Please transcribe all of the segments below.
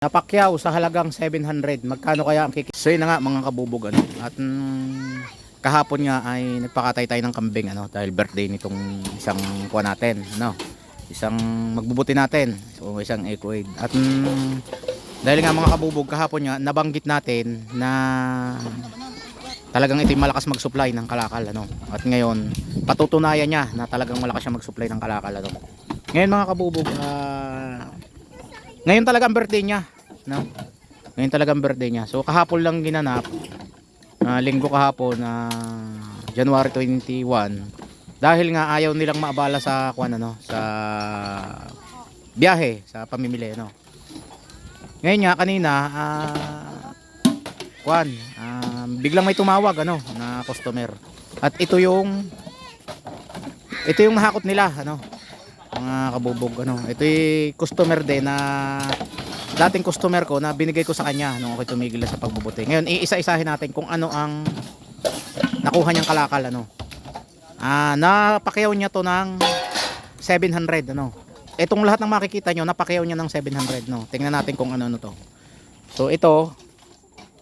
Napakyaw sa halagang 700. Magkano kaya ang kikita? So yun na nga mga kabubog ano. At mm, kahapon nga ay nagpakatay tayo ng kambing ano dahil birthday nitong isang kuha natin, no. Isang magbubuti natin. So isang equid. At mm, dahil nga mga kabubog kahapon nga nabanggit natin na talagang ito malakas mag-supply ng kalakal ano. At ngayon patutunayan niya na talagang malakas siya mag-supply ng kalakal ano. Ngayon mga kabubog ah, ngayon talaga ang birthday niya, no? Ngayon talaga ang birthday niya. So kahapon lang ginanap. na linggo kahapon na January 21 dahil nga ayaw nilang maabala sa kuan ano, sa biyahe, sa pamimili no. Ngayon nga kanina ah kuan, ah, biglang may tumawag ano na customer. At ito yung ito yung nahakot nila ano mga kabubog ano. Ito yung customer din na dating customer ko na binigay ko sa kanya nung ako tumigil sa pagbubuti. Ngayon iisa-isahin natin kung ano ang nakuha niyang kalakal ano. Ah napakyaw niya to ng 700 ano. Itong lahat ng makikita nyo napakyaw niya ng 700 no. Tingnan natin kung ano ano to. So ito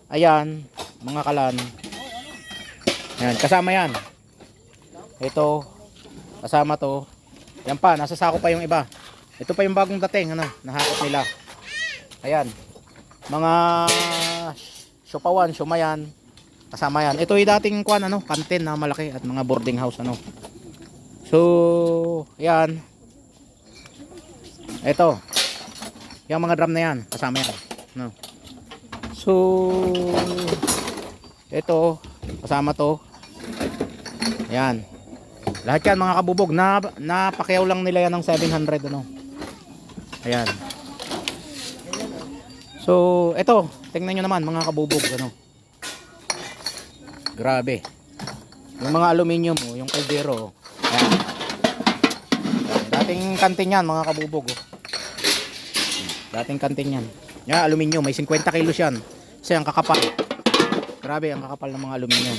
ayan mga kalan. Ayan kasama yan. Ito kasama to yan pa, nasa sako pa yung iba. Ito pa yung bagong dating, ano, nahakot nila. Ayan. Mga syupawan, syumayan, kasama yan. Ito yung dating kwan, ano, kantin na malaki at mga boarding house, ano. So, yan. Ito. Yung mga drum na yan, kasama yan. No. So, ito, kasama to. Yan. Lahat yan mga kabubog na napakyaw lang nila yan ng 700 ano. Ayan. So, ito, tingnan nyo naman mga kabubog ano. Grabe. Yung mga aluminium oh, yung kaldero. oh. Ayan. Dating kantin yan mga kabubog oh. Dating kantin yan. Yan, aluminium, may 50 kilos yan. Kasi ang kakapal. Grabe ang kakapal ng mga aluminium.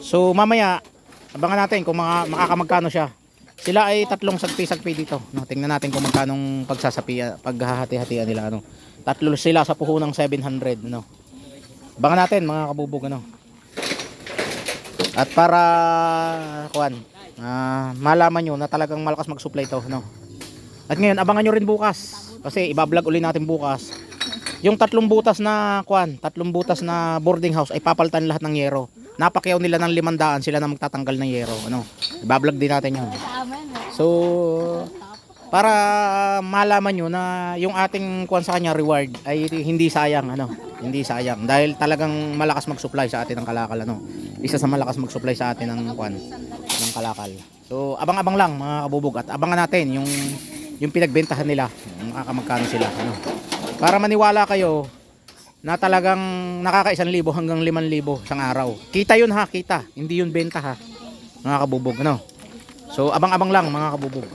So, mamaya abangan natin kung mga makakamagkano siya. Sila ay tatlong sagpi-sagpi dito. No, tingnan natin kung magkanong pagsasapi paghahati-hatian nila ano. Tatlo sila sa puhunang 700 no. Abangan natin mga kabubog ano. At para kuan, ah, malaman nyo na talagang malakas mag-supply to no. At ngayon abangan nyo rin bukas kasi iba-vlog uli natin bukas. Yung tatlong butas na kuan, tatlong butas na boarding house ay papalitan lahat ng yero napakyaw nila ng limandaan sila na magtatanggal ng yero ano. Ibablog din natin yun. So para malaman nyo na yung ating kuwan sa kanya reward ay hindi sayang ano. Hindi sayang. Dahil talagang malakas mag-supply sa atin ng kalakal ano. Isa sa malakas mag-supply sa atin ng kuwan ng kalakal. So abang-abang lang mga kabubog. At abangan natin yung yung pinagbentahan nila. Makakamagkano sila ano. Para maniwala kayo na talagang nakaka libo hanggang 5,000 isang araw. Kita yun ha, kita. Hindi yun benta ha. Mga kabubog, ano? So, abang-abang lang mga kabubog.